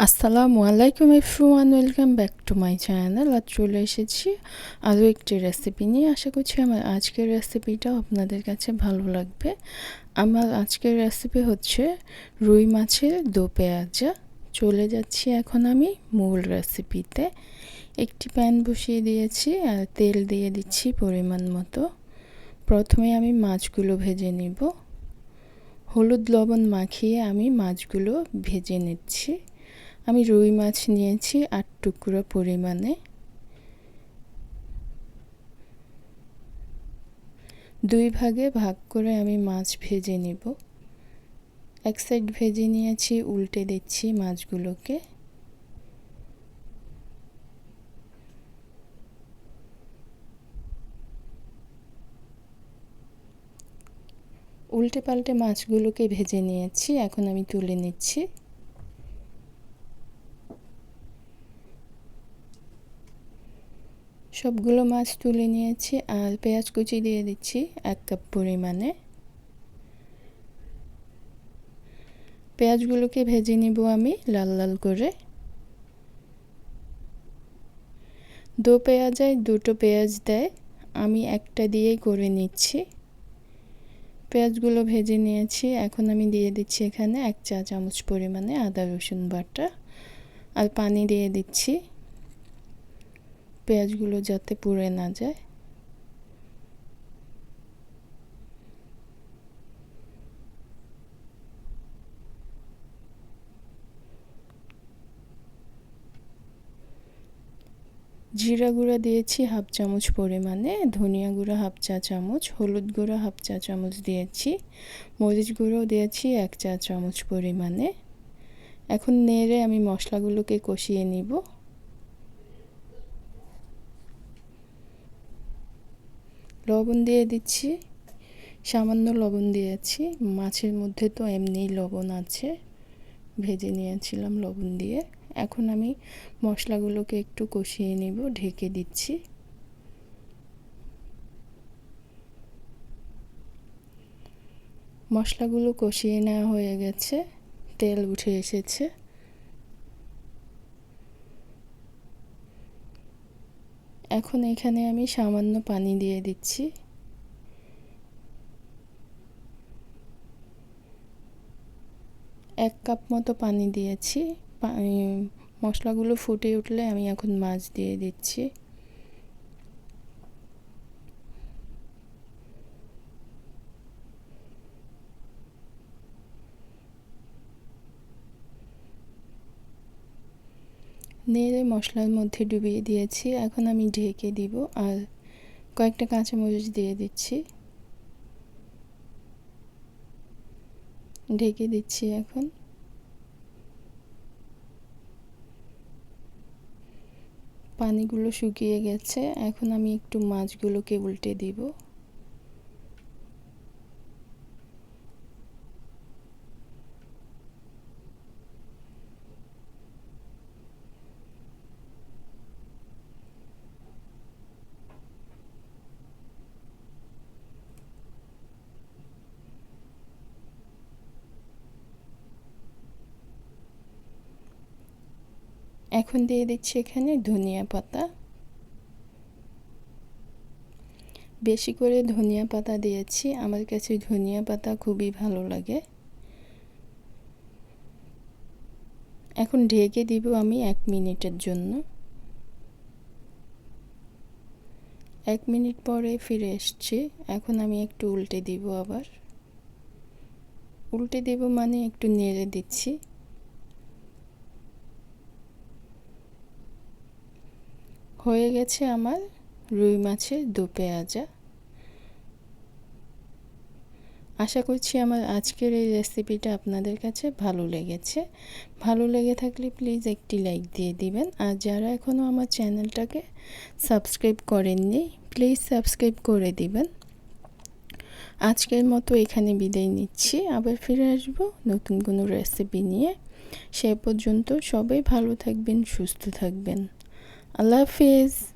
আসসালামু আলাইকুম everyone welcome back to my channel আর চলে এসেছি আরও একটি রেসিপি নিয়ে। আশা করছি আমার আজকের রেসিপিটাও আপনাদের কাছে ভালো লাগবে। আমার আজকের রেসিপি হচ্ছে রুই মাছের দো পেঁয়াজা। চলে যাচ্ছি এখন আমি মূল রেসিপিতে একটি প্যান বসিয়ে দিয়েছি আর তেল দিয়ে দিচ্ছি পরিমাণ মতো। প্রথমে আমি মাছগুলো ভেজে নিব। হলুদ লবণ মাখিয়ে আমি মাছগুলো ভেজে নিচ্ছি। আমি রুই মাছ নিয়েছি আট টুকরো পরিমাণে। দুই ভাগে ভাগ করে আমি মাছ ভেজে নিব। এক সাইড ভেজে নিয়েছি, উল্টে দিচ্ছি মাছগুলোকে। উল্টে পাল্টে মাছগুলোকে ভেজে নিয়েছি, এখন আমি তুলে নিচ্ছি। সবগুলো মাছ তুলে নিয়েছি আর পেঁয়াজ কুচি দিয়ে দিচ্ছি এক কাপ পরিমাণে। পেঁয়াজগুলোকে ভেজে নিব আমি লাল লাল করে। দু পেঁয়াজায় দুটো পেঁয়াজ দেয়, আমি একটা দিয়েই করে নিচ্ছি। পেঁয়াজগুলো ভেজে নিয়েছি, এখন আমি দিয়ে দিচ্ছি এখানে এক চা চামচ পরিমাণে আদা রসুন বাটা আর পানি দিয়ে দিচ্ছি। পেঁয়াজগুলো যাতে পুড়ে না যায়। জিরা গুঁড়া দিয়েছি হাফ চামচ পরিমাণে, ধনিয়া গুঁড়া হাফ চা চামচ, হলুদ গুঁড়া হাফ চা চামচ দিয়েছি, মরিচ গুঁড়োও দিয়েছি এক চা চামচ পরিমাণে। এখন নেড়ে আমি মশলাগুলোকে কষিয়ে নিব। লবণ দিয়ে দিচ্ছি। সামান্য লবণ দিয়েছি। মাছের মধ্যে তো এমনিই লবণ আছে। ভেজে নিয়েছিলাম লবণ দিয়ে। এখন আমি মশলাগুলোকে একটু কষিয়ে নেব, ঢেকে দিচ্ছি। মশলাগুলো কষিয়ে নেওয়া হয়ে গেছে। তেল উঠে এসেছে। এখন এখানে আমি সামান্য পানি দিয়ে দিচ্ছি। এক কাপ মতো পানি দিয়েছি। মশলাগুলো ফুটে উঠলে আমি এখন মাছ দিয়ে দিচ্ছি। নেড়ে মশলার মধ্যে ডুবিয়ে দিয়েছি। এখন আমি ঢেকে দিব আর কয়েকটা কাঁচামরিচ দিয়ে দিচ্ছি। ঢেকে দিচ্ছি এখন। পানিগুলো শুকিয়ে গেছে। এখন আমি একটু মাছগুলোকে উল্টে দিব। এখন দিয়ে দিচ্ছি এখানে ধনিয়া পাতা। বেশি করে ধনিয়া পাতা দিয়েছি। আমার কাছে ধনিয়া পাতা খুবই ভালো লাগে। এখন ঢেকে দিব আমি এক মিনিটের জন্য। এক মিনিট পরে ফিরে এসছি। এখন আমি একটু উল্টে দিব আবার। উল্টে দিব মানে একটু নেড়ে দিচ্ছি। হয়ে গেছে আমার রুই মাছের দু পেঁয়াজা। আশা করছি আমার আজকের এই রেসিপিটা আপনাদের কাছে ভালো লেগেছে। ভালো লেগে থাকলে প্লিজ একটি লাইক দিয়ে দিবেন। আর যারা এখনও আমার চ্যানেলটাকে সাবস্ক্রাইব করেননি, প্লিজ সাবস্ক্রাইব করে দিবেন। আজকের মতো এখানে বিদায় নিচ্ছি। আবার ফিরে আসব নতুন কোনো রেসিপি নিয়ে। সে পর্যন্ত সবাই ভালো থাকবেন, সুস্থ থাকবেন। I love fizz.